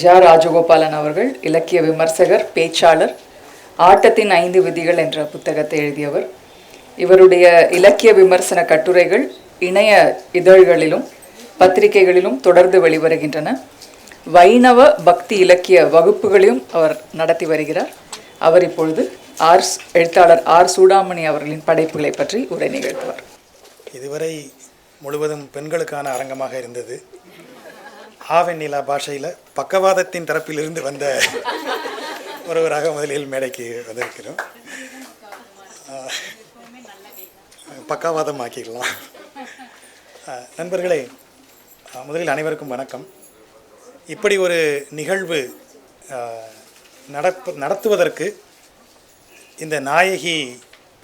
ஜா ராஜகோபாலன் அவர்கள் இலக்கிய விமர்சகர் பேச்சாளர் ஆட்டத்தின் ஐந்து விதிகள் என்ற புத்தகத்தை எழுதியவர். இவருடைய இலக்கிய விமர்சன கட்டுரைகள் இணைய இதழ்களிலும் பத்திரிகைகளிலும் தொடர்ந்து வெளிவருகின்றன. வைணவ பக்தி இலக்கிய வகுப்புகளையும் அவர் நடத்தி வருகிறார். அவர் இப்பொழுது ஆர் எழுத்தாளர் ஆர் சூடாமணி அவர்களின் படைப்புகளை பற்றி உரை நிகழ்த்துவார். இதுவரை முழுவதும் பெண்களுக்கான அரங்கமாக இருந்தது. ஆவெண்ணிலா பாஷையில் பக்கவாதத்தின் தரப்பிலிருந்து வந்த ஒருவராக முதலில் மேடைக்கு வந்திருக்கிறோம். பக்கவாதம் ஆக்கிடலாம் நண்பர்களே முதலில் அனைவருக்கும் வணக்கம். இப்படி ஒரு நிகழ்வு நடப்பு நடத்துவதற்கு இந்த நாயகி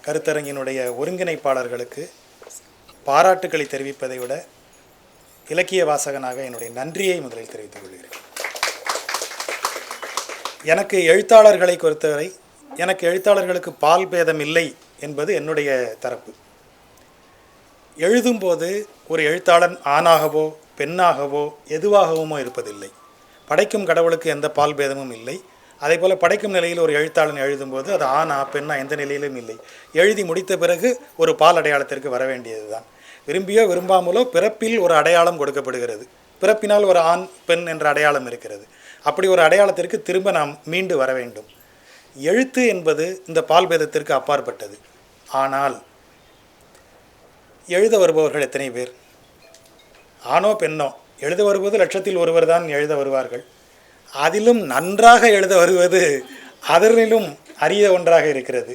கருத்தரங்கினுடைய ஒருங்கிணைப்பாளர்களுக்கு பாராட்டுக்களை தெரிவிப்பதை விட இலக்கிய வாசகனாக என்னுடைய நன்றியை முதலில் தெரிவித்துக் கொள்கிறேன். எனக்கு எழுத்தாளர்களை பொறுத்தவரை எனக்கு எழுத்தாளர்களுக்கு பால் பேதம் இல்லை என்பது என்னுடைய தரப்பு. எழுதும்போது ஒரு எழுத்தாளன் ஆணாகவோ பெண்ணாகவோ எதுவாகவுமோ இருப்பதில்லை. படைக்கும் கடவுளுக்கு எந்த பால் பேதமும் இல்லை. அதே போல் படைக்கும் நிலையில் ஒரு எழுத்தாளன் எழுதும்போது அது ஆணா பெண்ணா எந்த நிலையிலும் இல்லை. எழுதி முடித்த பிறகு ஒரு பால் அடையாளத்திற்கு வர வேண்டியது தான் விரும்பியோ விரும்பாமலோ பிறப்பில் ஒரு அடையாளம் கொடுக்கப்படுகிறது. பிறப்பினால் ஒரு ஆண் பெண் என்ற அடையாளம் இருக்கிறது. அப்படி ஒரு அடையாளத்திற்கு திரும்ப நாம் மீண்டு வர வேண்டும். எழுத்து என்பது இந்த பால் பேதத்திற்கு அப்பாற்பட்டது. ஆனால் எழுத வருபவர்கள் எத்தனை பேர்? ஆணோ பெண்ணோ? எழுத வருவது லட்சத்தில் ஒருவர் தான் எழுத வருவார்கள். அதிலும் நன்றாக எழுத வருவது அதனிலும் அரிய ஒன்றாக இருக்கிறது.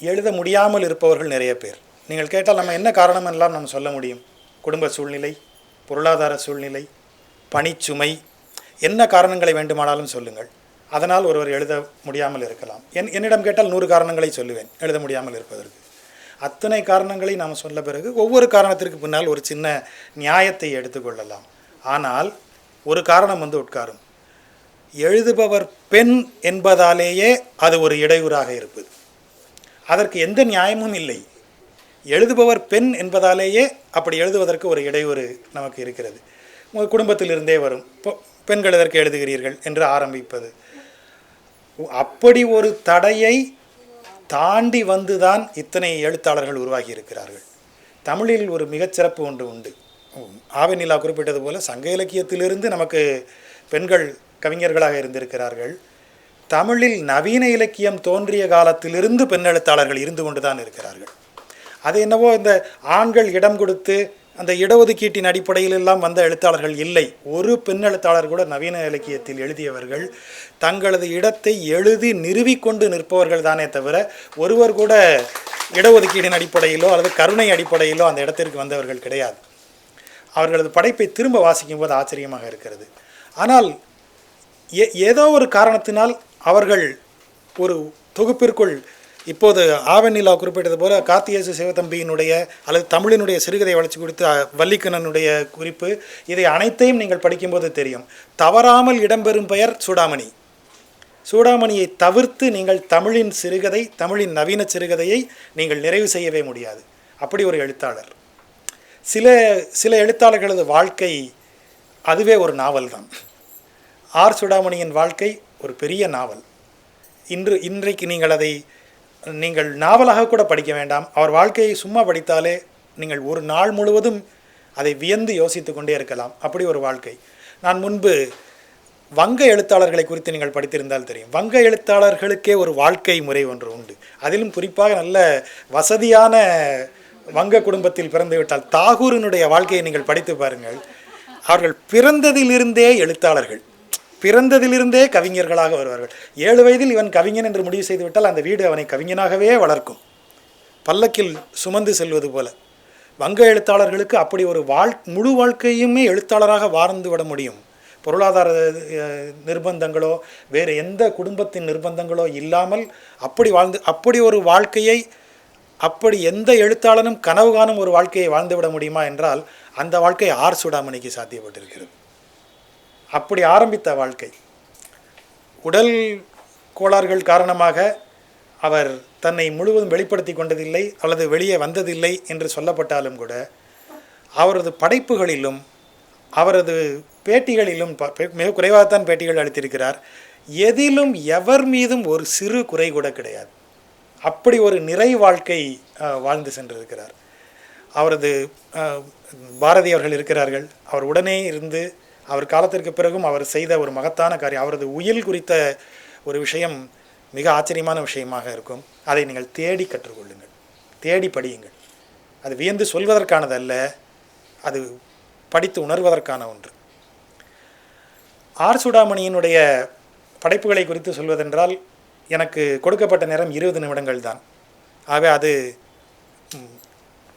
எழுத முடியாமல் இருப்பவர்கள் நிறைய பேர். நீங்கள் கேட்டால் நம்ம என்ன காரணம் எல்லாம் நம்ம சொல்ல முடியும்? குடும்ப சூழ்நிலை பொருளாதார சூழ்நிலை பணிச்சுமை என்ன காரணங்களை வேண்டுமானாலும் சொல்லுங்கள். அதனால் ஒருவர் எழுத முடியாமல் இருக்கலாம். என் என்னிடம் கேட்டால் நூறு காரணங்களை சொல்லுவேன். எழுத முடியாமல் இருப்பதற்கு. அத்தனை காரணங்களை நாம் சொல்ல பிறகு ஒவ்வொரு காரணத்திற்கு பின்னால் ஒரு சின்ன நியாயத்தை எடுத்துக்கொள்ளலாம் ஆனால் ஒரு காரணம் வந்து உட்காரும். எழுதுபவர் பெண் என்பதாலேயே அது ஒரு இடையூறாக இருப்பது. அதற்கு எந்த நியாயமும் இல்லை. எழுதுபவர் பெண் என்பதாலேயே அப்படி எழுதுவதற்கு ஒரு இடையூறு நமக்கு இருக்கிறது. உங்கள் குடும்பத்திலிருந்தே வரும். பொ- பெண்கள் எதற்கு எழுதுகிறீர்கள் என்று ஆரம்பிப்பது. அப்படி ஒரு தடையை தாண்டி வந்துதான் இத்தனை எழுத்தாளர்கள் உருவாகி இருக்கிறார்கள். தமிழில் ஒரு மிகச்சிறப்பு ஒன்று உண்டு. ஆவநிலா குறிப்பிட்டது போல சங்க இலக்கியத்திலிருந்து நமக்கு பெண்கள் கவிஞர்களாக இருந்திருக்கிறார்கள். தமிழில் நவீன இலக்கியம் தோன்றிய காலத்திலிருந்து பெண் எழுத்தாளர்கள் இருந்து கொண்டுதான் இருக்கிறார்கள். அது என்னவோ இந்த ஆண்கள் இடம் கொடுத்து அந்த இடஒதுக்கீட்டின் அடிப்படையில் எல்லாம் வந்த எழுத்தாளர்கள் இல்லை. ஒரு பெண் எழுத்தாளர் கூட நவீன இலக்கியத்தில் எழுதியவர்கள் தங்களது இடத்தை எழுதி நிறுவிக்கொண்டு நிற்பவர்கள் தானே தவிர ஒருவர் கூட இடஒதுக்கீடின் அடிப்படையிலோ அல்லது கருணை அடிப்படையிலோ அந்த இடத்திற்கு வந்தவர்கள் கிடையாது. அவர்களது படைப்பை திரும்ப வாசிக்கும் போது ஆச்சரியமாக இருக்கிறது. ஆனால் ஏ ஏதோ ஒரு காரணத்தினால் அவர்கள் ஒரு தொகுப்பிற்குள் இப்போது ஆவணிலா குறிப்பிட்டது போல கார்த்திகேசு சிவதம்பியினுடைய அல்லது தமிழினுடைய சிறுகதை வளர்ச்சி குறித்து அ, வள்ளிக்கண்ணனுடைய குறிப்பு. இதை அனைத்தையும் நீங்கள் படிக்கும்போது தெரியும். தவறாமல் இடம்பெறும் பெயர் சூடாமணி. சூடாமணியை தவிர்த்து நீங்கள் தமிழின் சிறுகதை தமிழின் நவீன சிறுகதையை நீங்கள் நிறைவு செய்யவே முடியாது. அப்படி ஒரு எழுத்தாளர். சில சில எழுத்தாளர்களது வாழ்க்கை அதுவே ஒரு நாவல் தான். ஆர் சுடாமணியின் வாழ்க்கை ஒரு பெரிய நாவல். இன்று இன்றைக்கு நீங்கள் அதை நீங்கள் நாவலாக கூட படிக்க வேண்டாம். அவர் வாழ்க்கையை சும்மா படித்தாலே நீங்கள் ஒரு நாள் முழுவதும் அதை வியந்து யோசித்து கொண்டே இருக்கலாம். அப்படி ஒரு வாழ்க்கை. நான் முன்பு வங்க எழுத்தாளர்களை குறித்து நீங்கள் படித்திருந்தால் தெரியும். வங்க எழுத்தாளர்களுக்கே ஒரு வாழ்க்கை முறை ஒன்று உண்டு. அதிலும் குறிப்பாக நல்ல வசதியான வங்க குடும்பத்தில் பிறந்து விட்டால் தாகூரினுடைய வாழ்க்கையை நீங்கள் படித்து பாருங்கள். அவர்கள் பிறந்ததிலிருந்தே எழுத்தாளர்கள். பிறந்ததிலிருந்தே கவிஞர்களாக வருவார்கள். ஏழு வயதில் இவன் கவிஞன் என்று முடிவு செய்துவிட்டால் அந்த வீடு அவனை கவிஞனாகவே வளர்க்கும். பல்லக்கில் சுமந்து செல்வது போல. வங்க எழுத்தாளர்களுக்கு அப்படி ஒரு வாழ் முழு வாழ்க்கையுமே எழுத்தாளராக வாழ்ந்து விட முடியும். பொருளாதார நிர்பந்தங்களோ வேறு எந்த குடும்பத்தின் நிர்பந்தங்களோ இல்லாமல் அப்படி வாழ்ந்து அப்படி ஒரு வாழ்க்கையை அப்படி எந்த எழுத்தாளனும் கனவு காணும் ஒரு வாழ்க்கையை வாழ்ந்து விட முடியுமா என்றால் அந்த வாழ்க்கை ஆர் சுடாமணிக்கு சாத்தியப்பட்டிருக்கிறது. அப்படி ஆரம்பித்த வாழ்க்கை. உடல் கோளாறுகள் காரணமாக அவர் தன்னை முழுவதும் வெளிப்படுத்தி கொண்டதில்லை அல்லது வெளியே வந்ததில்லை என்று சொல்லப்பட்டாலும் கூட அவரது படைப்புகளிலும் அவரது பேட்டிகளிலும் ப- மிக குறைவாகத்தான் பேட்டிகள் அளித்திருக்கிறார். எதிலும் எவர் மீதும் ஒரு சிறு குறை கூட கிடையாது. அப்படி ஒரு நிறை வாழ்க்கை வாழ்ந்து சென்றிருக்கிறார். அவரது பாரதியவர்கள் பாரதி அவர்கள் இருக்கிறார்கள். அவர் உடனே இருந்து அவர் காலத்திற்கு பிறகும் அவர் செய்த ஒரு மகத்தான காரியம் அவரது உயில் குறித்த ஒரு விஷயம் மிக ஆச்சரியமான விஷயமாக இருக்கும். அதை நீங்கள் தேடி கற்றுக்கொள்ளுங்கள். தேடி படியுங்கள். அது வியந்து சொல்வதற்கானதல்ல அது படித்து உணர்வதற்கான ஒன்று. ஆர். சுடாமணியினுடைய படைப்புகளை குறித்து சொல்வதென்றால் எனக்கு கொடுக்கப்பட்ட நேரம் இருபது நிமிடங்கள் தான். ஆகவே அது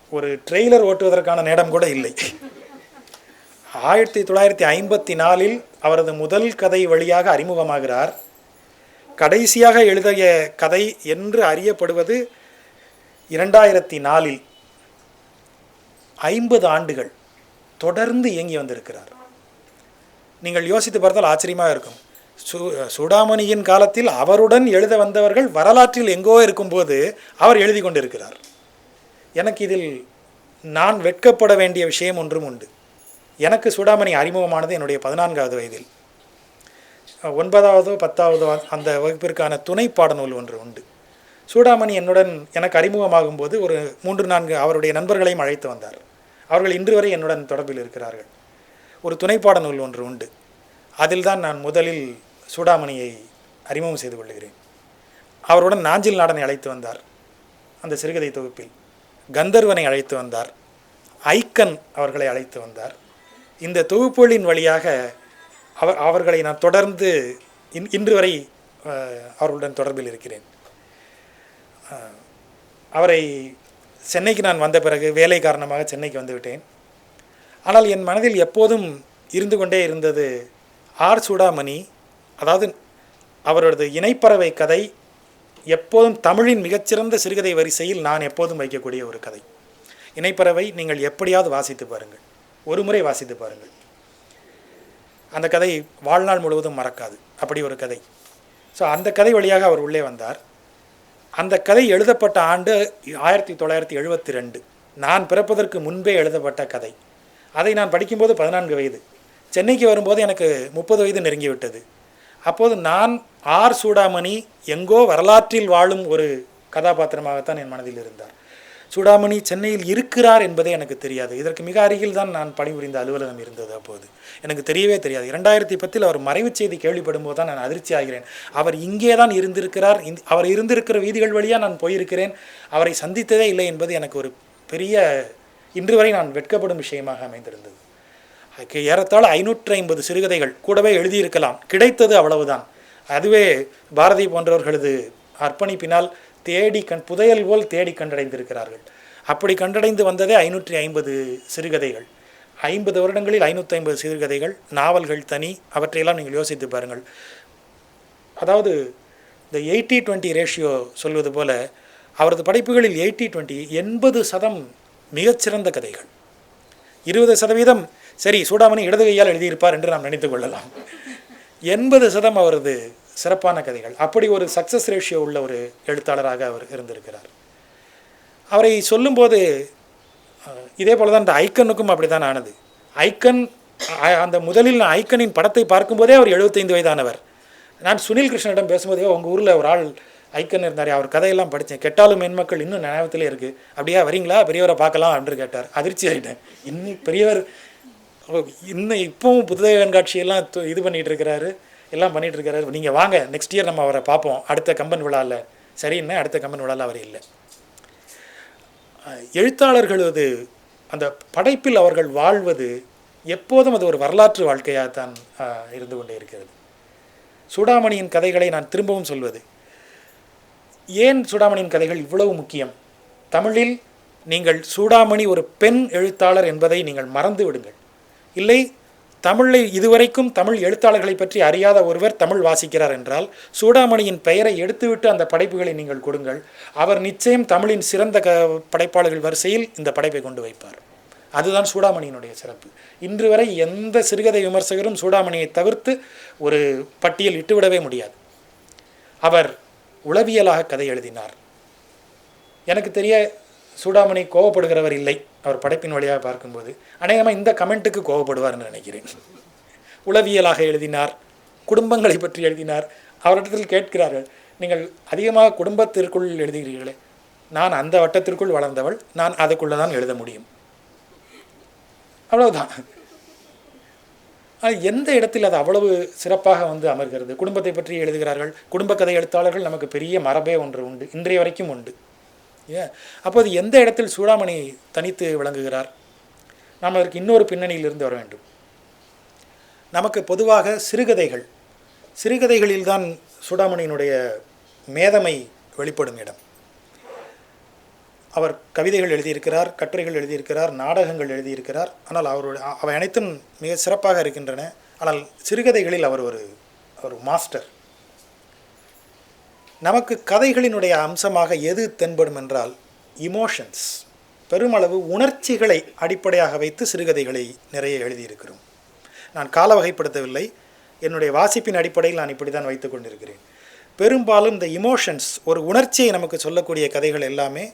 ஒரு ட்ரெய்லர் ஓட்டுவதற்கான நேரம் கூட இல்லை. ஆயிரத்தி தொள்ளாயிரத்தி ஐம்பத்தி நாலில் அவரது முதல் கதை வழியாக அறிமுகமாகிறார். கடைசியாக எழுதிய கதை என்று அறியப்படுவது இரண்டாயிரத்தி நாலில் ஐம்பது ஆண்டுகள் தொடர்ந்து இயங்கி வந்திருக்கிறார். நீங்கள் யோசித்து பார்த்தால் ஆச்சரியமாக இருக்கும். சு சுடாமணியின் காலத்தில் அவருடன் எழுத வந்தவர்கள் வரலாற்றில் எங்கோ இருக்கும்போது அவர் எழுதி கொண்டிருக்கிறார். எனக்கு இதில் நான் வெட்கப்பட வேண்டிய விஷயம் ஒன்றும் உண்டு. எனக்கு சூடாமணி அறிமுகமானது என்னுடைய பதினான்காவது வயதில். ஒன்பதாவதோ பத்தாவதோ அந்த வகுப்பிற்கான துணை பாடநூல் ஒன்று உண்டு. சூடாமணி என்னுடன் எனக்கு அறிமுகமாகும் போது ஒரு மூன்று நான்கு அவருடைய நண்பர்களையும் அழைத்து வந்தார். அவர்கள் இன்று வரை என்னுடன் தொடர்பில் இருக்கிறார்கள். ஒரு துணை பாடநூல் ஒன்று உண்டு. அதில் தான் நான் முதலில் சூடாமணியை அறிமுகம் செய்து கொள்கிறேன். அவருடன் நாஞ்சில் நாடனை அழைத்து வந்தார். அந்த சிறுகதை தொகுப்பில் கந்தர்வனை அழைத்து வந்தார். ஐக்கன் அவர்களை அழைத்து வந்தார். இந்த தொகுப்புகளின் வழியாக அவர் அவர்களை நான் தொடர்ந்து இன் இன்று வரை அவர்களுடன் தொடர்பில் இருக்கிறேன். அவரை சென்னைக்கு நான் வந்த பிறகு வேலை காரணமாக சென்னைக்கு வந்துவிட்டேன். ஆனால் என் மனதில் எப்போதும் இருந்து கொண்டே இருந்தது ஆர் சூடாமணி. அதாவது அவரது இணைப்பறவை கதை எப்போதும் தமிழின் மிகச்சிறந்த சிறுகதை வரிசையில் நான் எப்போதும் வைக்கக்கூடிய ஒரு கதை. இணைப்பறவை நீங்கள் எப்படியாவது வாசித்து பாருங்கள். ஒரு முறை வாசித்து பாருங்கள். அந்த கதை வாழ்நாள் முழுவதும் மறக்காது. அப்படி ஒரு கதை. ஸோ அந்த கதை வழியாக அவர் உள்ளே வந்தார். அந்த கதை எழுதப்பட்ட ஆண்டு ஆயிரத்தி தொள்ளாயிரத்தி எழுபத்தி ரெண்டு. நான் பிறப்பதற்கு முன்பே எழுதப்பட்ட கதை. அதை நான் படிக்கும்போது பதினான்கு வயது. சென்னைக்கு வரும்போது எனக்கு முப்பது வயது நெருங்கிவிட்டது. அப்போது நான் ஆர் சூடாமணி எங்கோ வரலாற்றில் வாழும் ஒரு கதாபாத்திரமாகத்தான் என் மனதில் இருந்தார். சூடாமணி சென்னையில் இருக்கிறார் என்பதே எனக்கு தெரியாது. இதற்கு மிக அருகில் தான் நான் பணிபுரிந்த அலுவலகம் இருந்தது அப்போது. எனக்கு தெரியவே தெரியாது. இரண்டாயிரத்தி பத்தில் அவர் மறைவு செய்தி கேள்விப்படும் போது தான் நான் அதிர்ச்சி ஆகிறேன். அவர் இங்கே தான் இருந்திருக்கிறார். இந் அவர் இருந்திருக்கிற வீதிகள் வழியாக நான் போயிருக்கிறேன். அவரை சந்தித்ததே இல்லை என்பது எனக்கு ஒரு பெரிய இன்று வரை நான் வெட்கப்படும் விஷயமாக அமைந்திருந்தது. ஏறத்தாழ ஐநூற்றி ஐம்பது சிறுகதைகள் கூடவே எழுதியிருக்கலாம். கிடைத்தது அவ்வளவுதான். அதுவே பாரதி போன்றவர்களது அர்ப்பணிப்பினால் தேடி கண் புதையல் போல் தேடி கண்டடைந்திருக்கிறார்கள். அப்படி கண்டடைந்து வந்ததே ஐநூற்றி ஐம்பது சிறுகதைகள். ஐம்பது வருடங்களில் ஐநூற்றி ஐம்பது சிறுகதைகள் நாவல்கள் தனி அவற்றையெல்லாம் நீங்கள் யோசித்து பாருங்கள். அதாவது இந்த எயிட்டி டுவெண்ட்டி ரேஷியோ சொல்வது போல அவரது படைப்புகளில் எயிட்டி டுவெண்ட்டி எண்பது சதம் மிகச்சிறந்த கதைகள். இருபது சதவீதம் சரி சூடாமணி இடது கையால் எழுதியிருப்பார் என்று நாம் நினைத்து கொள்ளலாம். எண்பது சதம் அவரது சிறப்பான கதைகள். அப்படி ஒரு சக்ஸஸ் ரேஷியோ உள்ள ஒரு எழுத்தாளராக அவர் இருந்திருக்கிறார். அவரை சொல்லும்போது இதே போல தான் இந்த ஐக்கனுக்கும் அப்படி தான் ஆனது. ஐக்கன் அந்த முதலில் நான் ஐக்கனின் படத்தை பார்க்கும்போதே அவர் 75 வயதானவர். நான் சுனில் கிருஷ்ணனிடம் பேசும்போதே உங்கள் ஊரில் ஒரு ஆள் ஐக்கன் இருந்தார் அவர் கதையெல்லாம் படித்தேன். கெட்டாலும் மென்மக்கள் இன்னும் நினைவத்திலே இருக்குது அப்படியா வரீங்களா? பெரியவரை பார்க்கலாம் என்று கேட்டார். அதிர்ச்சி ஆகிட்டேன் இன்னும் பெரியவர் இன்னும் இப்பவும் புத்தக கண்காட்சியெல்லாம் இது பண்ணிகிட்டு இருக்கிறாரு. எல்லாம் பண்ணிகிட்டு இருக்காரு நீங்கள் வாங்க நெக்ஸ்ட் இயர் நம்ம அவரை பார்ப்போம். அடுத்த கம்பன் விழாவில் சரின்னு அடுத்த கம்பன் விழாவில் அவர் இல்லை. எழுத்தாளர்களது அந்த படைப்பில் அவர்கள் வாழ்வது எப்போதும் அது ஒரு வரலாற்று வாழ்க்கையாக தான் இருந்து கொண்டே இருக்கிறது. சூடாமணியின் கதைகளை நான் திரும்பவும் சொல்வது. ஏன் சூடாமணியின் கதைகள் இவ்வளவு முக்கியம்? தமிழில் நீங்கள் சூடாமணி ஒரு பெண் எழுத்தாளர் என்பதை நீங்கள் மறந்து விடுங்கள். இல்லை தமிழை இதுவரைக்கும் தமிழ் எழுத்தாளர்களை பற்றி அறியாத ஒருவர் தமிழ் வாசிக்கிறார் என்றால் சூடாமணியின் பெயரை எடுத்துவிட்டு அந்த படைப்புகளை நீங்கள் கொடுங்கள். அவர் நிச்சயம் தமிழின் சிறந்த க படைப்பாளர்கள் வரிசையில் இந்த படைப்பை கொண்டு வைப்பார். அதுதான் சூடாமணியினுடைய சிறப்பு. இன்று வரை எந்த சிறுகதை விமர்சகரும் சூடாமணியை தவிர்த்து ஒரு பட்டியல் இட்டுவிடவே முடியாது. அவர் உளவியலாக கதை எழுதினார். எனக்கு தெரிய சூடாமணி கோவப்படுகிறவர் இல்லை. அவர் படைப்பின் வழியாக பார்க்கும்போது அநேகமாக இந்த கமெண்ட்டுக்கு கோவப்படுவார்னு நினைக்கிறேன். உளவியலாக எழுதினார் குடும்பங்களை பற்றி எழுதினார். அவரிடத்தில் கேட்கிறார்கள் நீங்கள் அதிகமாக குடும்பத்திற்குள் எழுதுகிறீர்களே. நான் அந்த வட்டத்திற்குள் வளர்ந்தவள். நான் அதுக்குள்ளே தான் எழுத முடியும். அவ்வளவுதான். எந்த இடத்தில் அது அவ்வளவு சிறப்பாக வந்து அமர்கிறது? குடும்பத்தை பற்றி எழுதுகிறார்கள். குடும்ப கதை எழுத்தாளர்கள் நமக்கு பெரிய மரபே ஒன்று உண்டு. இன்றைய வரைக்கும் உண்டு. அப்போது எந்த இடத்தில் சூடாமணி தனித்து விளங்குகிறார்? நாம் அதற்கு இன்னொரு பின்னணியிலிருந்து வர வேண்டும். நமக்கு பொதுவாக சிறுகதைகள் சிறுகதைகளில்தான் சூடாமணியினுடைய மேதமை வெளிப்படும் இடம். அவர் கவிதைகள் எழுதியிருக்கிறார் கட்டுரைகள் எழுதியிருக்கிறார் நாடகங்கள் எழுதியிருக்கிறார். ஆனால் அவருடைய அவை அனைத்தும் மிக சிறப்பாக இருக்கின்றன. ஆனால் சிறுகதைகளில் அவர் ஒரு ஒரு மாஸ்டர். நமக்கு கதைகளினுடைய அம்சமாக எது தென்படும் என்றால் இமோஷன்ஸ் பெருமளவு உணர்ச்சிகளை அடிப்படையாக வைத்து சிறுகதைகளை நிறைய எழுதியிருக்கிறோம். நான் கால வகைப்படுத்தவில்லை என்னுடைய வாசிப்பின் அடிப்படையில் நான் இப்படி தான் வைத்து கொண்டிருக்கிறேன். பெரும்பாலும் இந்த இமோஷன்ஸ் ஒரு உணர்ச்சியை நமக்கு சொல்லக்கூடிய கதைகள் எல்லாமே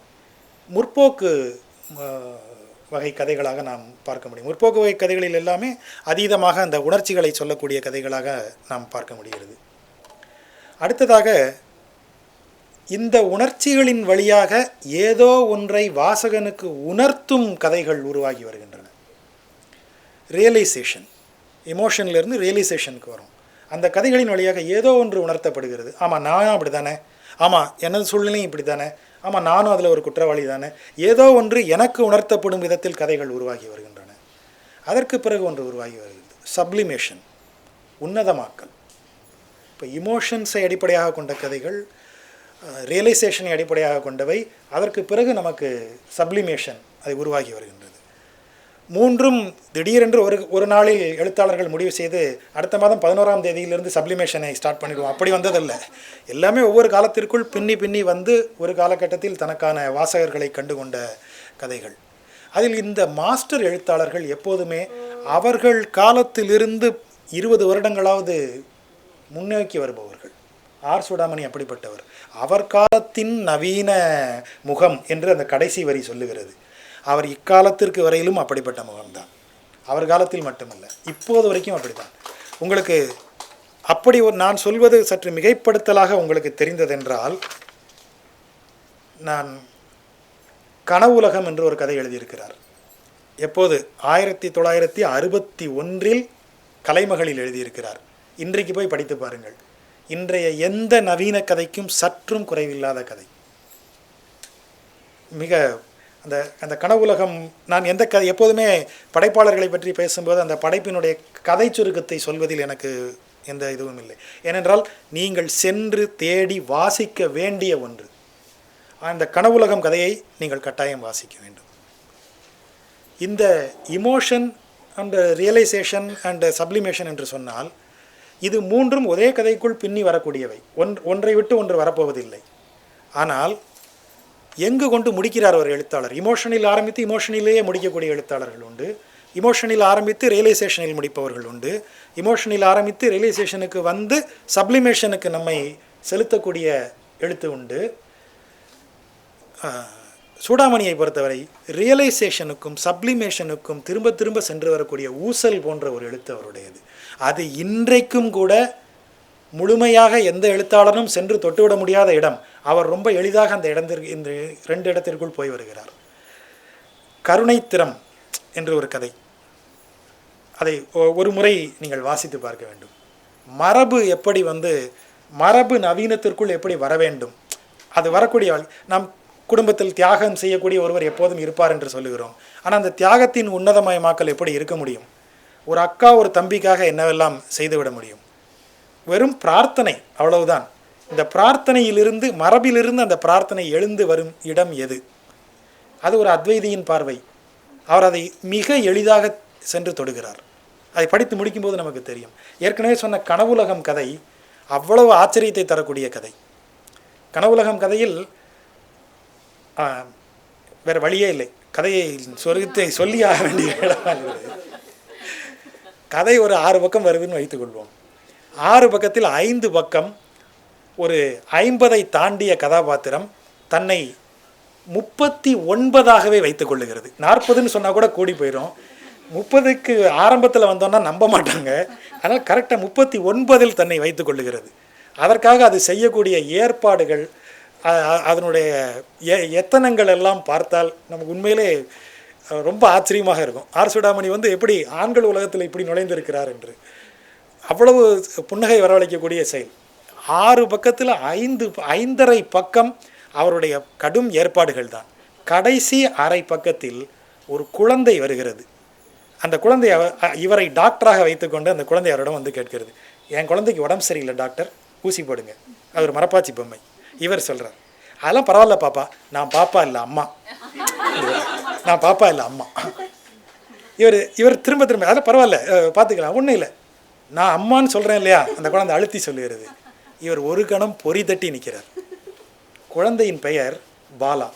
முற்போக்கு வகை கதைகளாக நாம் பார்க்க முடியும். முற்போக்கு வகை கதைகளில் எல்லாமே அதீதமாக அந்த உணர்ச்சிகளை சொல்லக்கூடிய கதைகளாக நாம் பார்க்க முடிகிறது. அடுத்ததாக இந்த உணர்ச்சிகளின் வழியாக ஏதோ ஒன்றை வாசகனுக்கு உணர்த்தும் கதைகள் உருவாகி வருகின்றன. ரியலைசேஷன் எமோஷன்லேருந்து ரியலைசேஷனுக்கு வரும். அந்த கதைகளின் வழியாக ஏதோ ஒன்று உணர்த்தப்படுகிறது. ஆமாம் நானும் அப்படி தானே ஆமாம் எனது சூழ்நிலையும் இப்படி தானே ஆமாம் நானும் அதில் ஒரு குற்றவாளி தானே? ஏதோ ஒன்று எனக்கு உணர்த்தப்படும் விதத்தில் கதைகள் உருவாகி வருகின்றன. அதற்கு பிறகு ஒன்று உருவாகி வருகிறது. சப்ளிமேஷன் உன்னதமாக்கல். இப்போ இமோஷன்ஸை அடிப்படையாக கொண்ட கதைகள் ரியலைசேஷனை அடிப்படையாக கொண்டவை. அதற்கு பிறகு நமக்கு சப்ளிமேஷன் அது உருவாகி வருகின்றது. மூன்றும் திடீரென்று ஒரு ஒரு நாளில் எழுத்தாளர்கள் முடிவு செய்து அடுத்த மாதம் பதினோராம் தேதியிலிருந்து சப்ளிமேஷனை ஸ்டார்ட் பண்ணிடுவோம். அப்படி வந்ததில்லை. எல்லாமே ஒவ்வொரு காலத்திற்குள் பின்னி பின்னி வந்து ஒரு காலகட்டத்தில் தனக்கான வாசகர்களை கண்டுகொண்ட கதைகள். அதில் இந்த மாஸ்டர் எழுத்தாளர்கள் எப்போதுமே அவர்கள் காலத்திலிருந்து இருபது வருடங்களாவது முன்னோக்கி வருபவர்கள். ஆர் சுடாமணி அப்படிப்பட்டவர். அவர் காலத்தின் நவீன முகம் என்று அந்த கடைசி வரி சொல்லுகிறது. அவர் இக்காலத்திற்கு வரையிலும் அப்படிப்பட்ட முகம்தான். அவர் காலத்தில் மட்டுமல்ல இப்போது வரைக்கும் அப்படித்தான். உங்களுக்கு அப்படி ஒரு நான் சொல்வது சற்று மிகைப்படுத்தலாக உங்களுக்கு தெரிந்ததென்றால் நான் கனவுலகம் என்று ஒரு கதை எழுதியிருக்கிறார். எப்போது? ஆயிரத்தி தொள்ளாயிரத்தி அறுபத்தி ஒன்றில் கலைமகளில் எழுதியிருக்கிறார். இன்றைக்கு போய் படித்து பாருங்கள். இன்றைய எந்த நவீன கதைக்கும் சற்றும் குறைவில்லாத கதை. மிக அந்த அந்த கனவுலகம் நான் எந்த கதை எப்போதுமே படைப்பாளர்களை பற்றி பேசும்போது அந்த படைப்பினுடைய கதை சுருக்கத்தை சொல்வதில் எனக்கு எந்த இதுவும் இல்லை. ஏனென்றால் நீங்கள் சென்று தேடி வாசிக்க வேண்டிய ஒன்று. அந்த கனவுலகம் கதையை நீங்கள் கட்டாயம் வாசிக்க வேண்டும். இந்த emotion and realisation and sublimation என்று சொன்னால் இது மூன்றும் ஒரே கதைக்குள் பின்னி வரக்கூடியவை. ஒன் ஒன்றை விட்டு ஒன்று வரப்போவதில்லை. ஆனால் எங்கு கொண்டு முடிக்கிறார் ஒரு எழுத்தாளர்? இமோஷனில் ஆரம்பித்து இமோஷனிலேயே முடிக்கக்கூடிய எழுத்தாளர்கள் உண்டு. இமோஷனில் ஆரம்பித்து ரியலைசேஷனில் முடிப்பவர்கள் உண்டு. இமோஷனில் ஆரம்பித்து ரியலைசேஷனுக்கு வந்து சப்ளிமேஷனுக்கு நம்மை செலுத்தக்கூடிய எழுத்து உண்டு. சூடாமணியை பொறுத்தவரை ரியலைசேஷனுக்கும் சப்ளிமேஷனுக்கும் திரும்ப திரும்ப சென்று வரக்கூடிய ஊசல் போன்ற ஒரு எழுத்து அவருடையது. அது இன்றைக்கும் கூட முழுமையாக எந்த எழுத்தாளரும் சென்று தொட்டுவிட முடியாத இடம். அவர் ரொம்ப எளிதாக அந்த இடத்திற்கு இந்த ரெண்டு இடத்திற்குள் போய் வருகிறார். கருணைத்திறம் என்று ஒரு கதை. அதை ஒ- ஒரு முறை நீங்கள் வாசித்து பார்க்க வேண்டும். மரபு எப்படி வந்து மரபு நவீனத்திற்குள் எப்படி வர வேண்டும்? அது வரக்கூடிய நாம் குடும்பத்தில் தியாகம் செய்யக்கூடிய ஒருவர் எப்போதும் இருப்பார் என்று சொல்லுகிறோம். ஆனால் அந்த தியாகத்தின் உன்னதமயமாக்கல் எப்படி இருக்க முடியும்? ஒரு அக்கா ஒரு தம்பிக்காக என்னவெல்லாம் செய்துவிட முடியும்? வெறும் பிரார்த்தனை அவ்வளவுதான். இந்த பிரார்த்தனையிலிருந்து மரபிலிருந்து அந்த பிரார்த்தனை எழுந்து வரும் இடம் எது? அது ஒரு அத்வைதியின் பார்வை. அவர் அதை மிக எளிதாக சென்று தொடுகிறார். அதை படித்து முடிக்கும்போது நமக்கு தெரியும். ஏற்கனவே சொன்ன கனவுலகம் கதை அவ்வளவு ஆச்சரியத்தை தரக்கூடிய கதை. கனவுலகம் கதையில் வேறு வழியே இல்லை. கதையை சொர்க்கத்தை சொல்லி ஆக வேண்டிய இருக்குது. கதை ஒரு ஆறு பக்கம் வருதுன்னு வைத்துக்கொள்வோம் ஆறு பக்கத்தில் ஐந்து பக்கம் ஒரு ஐம்பதை தாண்டிய கதாபாத்திரம் தன்னை முப்பத்தி ஒன்பதாகவே வைத்துக் கொள்ளுகிறது. நாற்பதுன்னு சொன்னால் கூட கூடி போயிடும் முப்பதுக்கு ஆரம்பத்தில் வந்தோன்னா நம்ப மாட்டாங்க. அதனால் கரெக்டாக முப்பத்தி ஒன்பதில் தன்னை வைத்துக் கொள்ளுகிறது. அதற்காக அது செய்யக்கூடிய ஏற்பாடுகள் அதனுடைய எ எத்தனங்கள் எல்லாம் பார்த்தால் நமக்கு உண்மையிலே ரொம்ப ஆச்சரியமாக இருக்கும். ஆர். சுடாமணி வந்து எப்படி ஆண்கள் உலகத்தில் இப்படி நுழைந்திருக்கிறார் என்று. அவ்வளவு புன்னகை வரவழைக்கக்கூடிய செயல். ஆறு பக்கத்தில் ஐந்து ஐந்தரை பக்கம் அவருடைய கடும் ஏற்பாடுகள் தான். கடைசி அரை பக்கத்தில் ஒரு குழந்தை வருகிறது. அந்த குழந்தை இவரை டாக்டராக வைத்துக்கொண்டு அந்த குழந்தை அவரிடம் வந்து கேட்கிறது. என் குழந்தைக்கு உடம்பு சரியில்லை டாக்டர். ஊசி போடுங்க. அது ஒரு மரப்பாச்சி பொம்மை. இவர் சொல்கிறார் அதெல்லாம் பரவாயில்ல பாப்பா. நான் பாப்பா இல்லை அம்மா. நான் பாப்பா இல்லை அம்மா. இவர் இவர் திரும்ப திரும்ப அதெல்லாம் பரவாயில்ல. பார்த்துக்கலாம் ஒன்றும் இல்லை. நான் அம்மான்னு சொல்கிறேன் இல்லையா? அந்த குழந்தை அழுத்தி சொல்லுகிறது. இவர் ஒரு கணம் பொறி தட்டி நிற்கிறார் குழந்தையின் பெயர் பாலா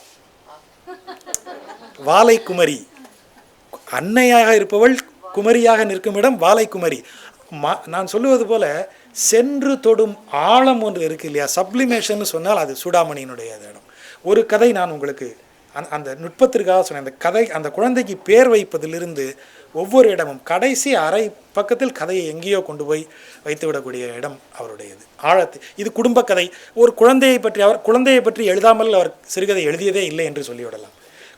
வாலை. குமரி அன்னையாக இருப்பவள் குமரியாக நிற்கும் இடம் வாலை குமரி மா நான் சொல்லுவது போல சென்று தொடும் ஆழம் ஒன்று இருக்கு இல்லையா? சப்ளிமேஷன் சொன்னால் அது சூடாமணியினுடைய இடம். ஒரு கதை நான் உங்களுக்கு அந்த அந்த நுட்பத்திற்காக சொன்னேன். அந்த கதை அந்த குழந்தைக்கு பேர் வைப்பதிலிருந்து ஒவ்வொரு இடமும் கடைசி அரை பக்கத்தில் கதையை எங்கேயோ கொண்டு போய் வைத்து விடக்கூடிய இடம் அவருடையது. ஆழத்து இது குடும்ப கதை. ஒரு குழந்தையை பற்றி அவர் குழந்தையை பற்றி எழுதாமல் அவர் சிறுகதை எழுதியதே இல்லை என்று சொல்லிவிடலாம்.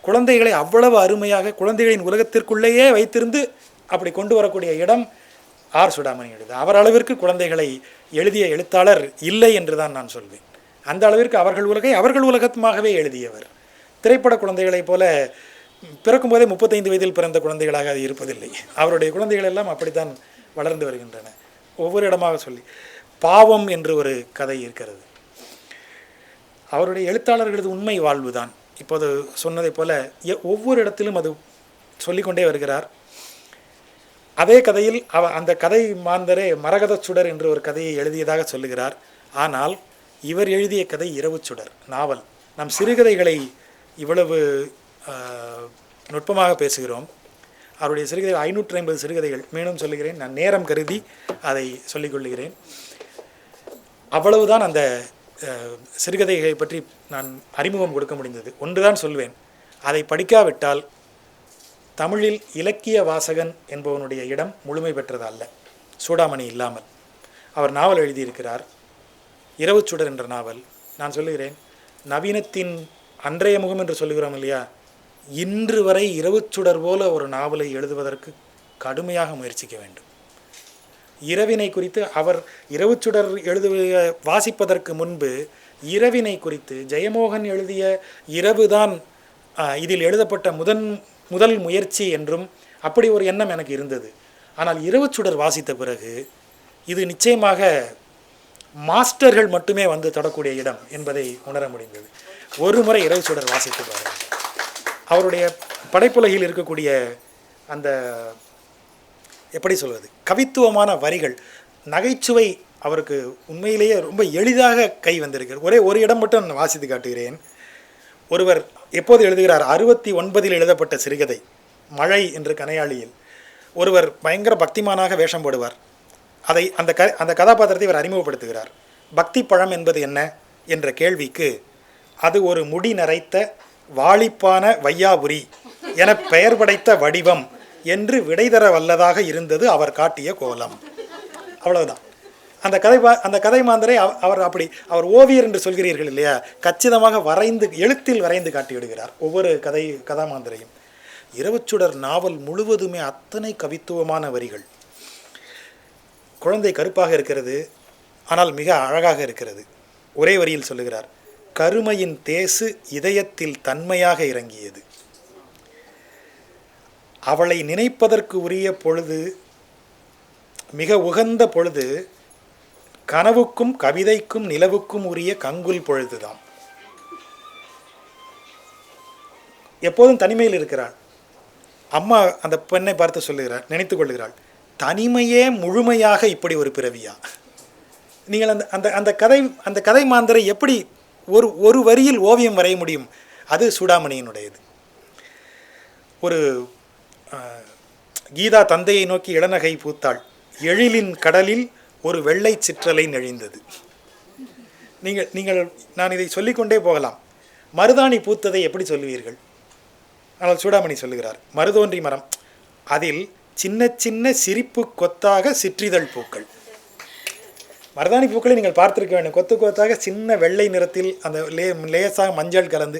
குழந்தைகளை அவ்வளவு அருமையாக குழந்தைகளின் உலகத்திற்குள்ளேயே வைத்திருந்து அப்படி கொண்டு வரக்கூடிய இடம் ஆர் சுடாமணி எழுது. அவர் அளவிற்கு குழந்தைகளை எழுதிய எழுத்தாளர் இல்லை என்று தான் நான் சொல்வேன். அந்த அளவிற்கு அவர்கள் உலகை அவர்கள் உலகமாகவே எழுதியவர். திரைப்பட குழந்தைகளைப் போல பிறக்கும்போதே முப்பத்தைந்து வயதில் பிறந்த குழந்தைகளாக அது இருப்பதில்லை. அவருடைய குழந்தைகள் எல்லாம் அப்படித்தான் வளர்ந்து வருகின்றன. ஒவ்வொரு இடமாக சொல்லி. பாவம் என்று ஒரு கதை இருக்கிறது. அவருடைய எழுத்தாளர்களது உண்மை வாழ்வுதான். இப்போது சொன்னதைப் போல எ- ஒவ்வொரு இடத்திலும் அது சொல்லிக்கொண்டே வருகிறார். அதே கதையில் அவ அந்த கதை மாந்தரே மரகதச் சுடர் என்று ஒரு கதையை எழுதியதாக சொல்லுகிறார். ஆனால் இவர் எழுதிய கதை இரவுச் சுடர் நாவல். நம் சிறுகதைகளை இவ்வளவு நுட்பமாக பேசுகிறோம். அவருடைய சிறுகதை ஐநூற்றி ஐம்பது சிறுகதைகள். மீண்டும் சொல்லுகிறேன் நான் நேரம் கருதி அதை சொல்லிக்கொள்கிறேன் அவ்வளவுதான் அந்த சிறுகதைகளை பற்றி நான் அறிமுகம் கொடுக்க முடிந்தது. ஒன்றுதான் சொல்வேன். அதை படிக்காவிட்டால் தமிழில் இலக்கிய வாசகன் என்பவனுடைய இடம் முழுமை பெற்றது அல்ல சூடாமணி இல்லாமல். அவர் நாவல் எழுதியிருக்கிறார். இரவு சுடர் என்ற நாவல். நான் சொல்லுகிறேன் நவீனத்தின் அன்றைய முகம் என்று சொல்லுகிறோம் இல்லையா? இன்று வரை இரவு சுடர் போல ஒரு நாவலை எழுதுவதற்கு கடுமையாக முயற்சிக்க வேண்டும். இரவினை குறித்து அவர் இரவு சுடர் எழுது வாசிப்பதற்கு முன்பு இரவினை குறித்து ஜெயமோகன் எழுதிய இரவுதான் இதில் எழுதப்பட்ட முதன் முதல் முயற்சி என்றும் அப்படி ஒரு எண்ணம் எனக்கு இருந்தது. ஆனால் இரவுச் சுடர் வாசித்த பிறகு இது நிச்சயமாக மாஸ்டர்கள் மட்டுமே வந்து தொடக்கூடிய இடம் என்பதை உணர முடிந்தது. ஒரு முறை இரவு சுடர் வாசித்து பாருங்கள். அவருடைய படைப்புலகில் இருக்கக்கூடிய அந்த எப்படி சொல்வது? கவித்துவமான வரிகள் நகைச்சுவை அவருக்கு உண்மையிலேயே ரொம்ப எளிதாக கை வந்திருக்கிறது. ஒரே ஒரு இடம் மட்டும் நான் வாசித்து காட்டுகிறேன். ஒருவர் எப்போது எழுதுகிறார்? அறுபத்தி ஒன்பதில் எழுதப்பட்ட சிறுகதை மழை என்று கனையாளியில். ஒருவர் பயங்கர பக்திமானாக வேஷம் போடுவார். அதை அந்த க அந்த கதாபாத்திரத்தை இவர் அறிமுகப்படுத்துகிறார். பக்தி பழம் என்பது என்ன? என்ற கேள்விக்கு அது ஒரு முடி நரைத்த வாளிப்பான வையாபுரி என பெயர் படைத்த வடிவம் என்று விடை தர வல்லதாக இருந்தது அவர் காட்டிய கோலம். அவ்வளவுதான். அந்த கதை அந்த கதை மாந்தரை அவர் அப்படி அவர் ஓவியர் என்று சொல்கிறீர்கள் இல்லையா? கச்சிதமாக வரைந்து எழுத்தில் வரைந்து காட்டி விடுகிறார் ஒவ்வொரு கதை கதாமாந்தரையும் இரவுச்சுடர் நாவல் முழுவதுமே அத்தனை கவித்துவமான வரிகள். குழந்தை கருப்பாக இருக்கிறது ஆனால் மிக அழகாக இருக்கிறது. ஒரே வரியில் சொல்லுகிறார் கருமையின் தேசு இதயத்தில் தன்மையாக இறங்கியது. அவளை நினைப்பதற்கு உரிய பொழுது மிக உகந்த பொழுது கனவுக்கும் கவிதைக்கும் நிலவுக்கும் உரிய கங்குல் பொழுதுதான். எப்போதும் தனிமையில் இருக்கிறாள். அம்மா அந்த பெண்ணை பார்த்து சொல்லுகிறாள் நினைத்து கொள்ளுகிறாள் தனிமையே முழுமையாக இப்படி ஒரு பிறவியா? நீங்கள் அந்த அந்த அந்த கதை அந்த கதை மாந்தரை எப்படி ஒரு ஒரு வரியில் ஓவியம் வரைய முடியும்? அது சூடாமணியினுடையது. ஒரு கீதா தந்தையை நோக்கி இளநகை பூத்தாள். எழிலின் கடலில் ஒரு வெள்ளை சிற்றலை நெழிந்தது. நீங்கள் நீங்கள் நான் இதை சொல்லிக்கொண்டே போகலாம். மருதாணி பூத்ததை எப்படி சொல்லுவீர்கள்? ஆனால் சூடாமணி சொல்லுகிறார் மருதோன்றி மரம். அதில் சின்ன சின்ன சிரிப்பு கொத்தாக சிற்றிதழ் பூக்கள். மருதாணி பூக்களை நீங்கள் பார்த்திருக்க வேண்டும். கொத்து கொத்தாக சின்ன வெள்ளை நிறத்தில் அந்த லே லேசாக மஞ்சள் கலந்து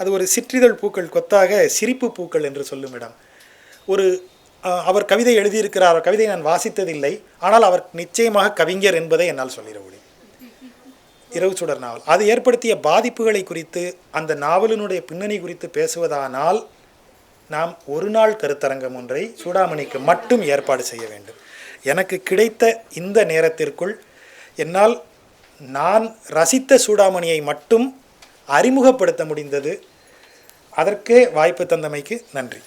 அது ஒரு சிற்றிதழ் பூக்கள் கொத்தாக சிரிப்பு பூக்கள் என்று சொல்லும் இடம். ஒரு அவர் கவிதை எழுதியிருக்கிறார் அவர் கவிதை நான் வாசித்ததில்லை ஆனால் அவர் நிச்சயமாக கவிஞர் என்பதை என்னால் சொல்லிட முடியும். இரவு சுடர் நாவல். அது ஏற்படுத்திய பாதிப்புகளை குறித்து அந்த நாவலினுடைய பின்னணி குறித்து பேசுவதானால் நாம் ஒரு நாள் கருத்தரங்கம் ஒன்றை சூடாமணிக்கு மட்டும் ஏற்பாடு செய்ய வேண்டும். எனக்கு கிடைத்த இந்த நேரத்திற்குள் என்னால் நான் ரசித்த சூடாமணியை மட்டும் அறிமுகப்படுத்த முடிந்தது. அதற்கே வாய்ப்பு தந்தமைக்கு நன்றி.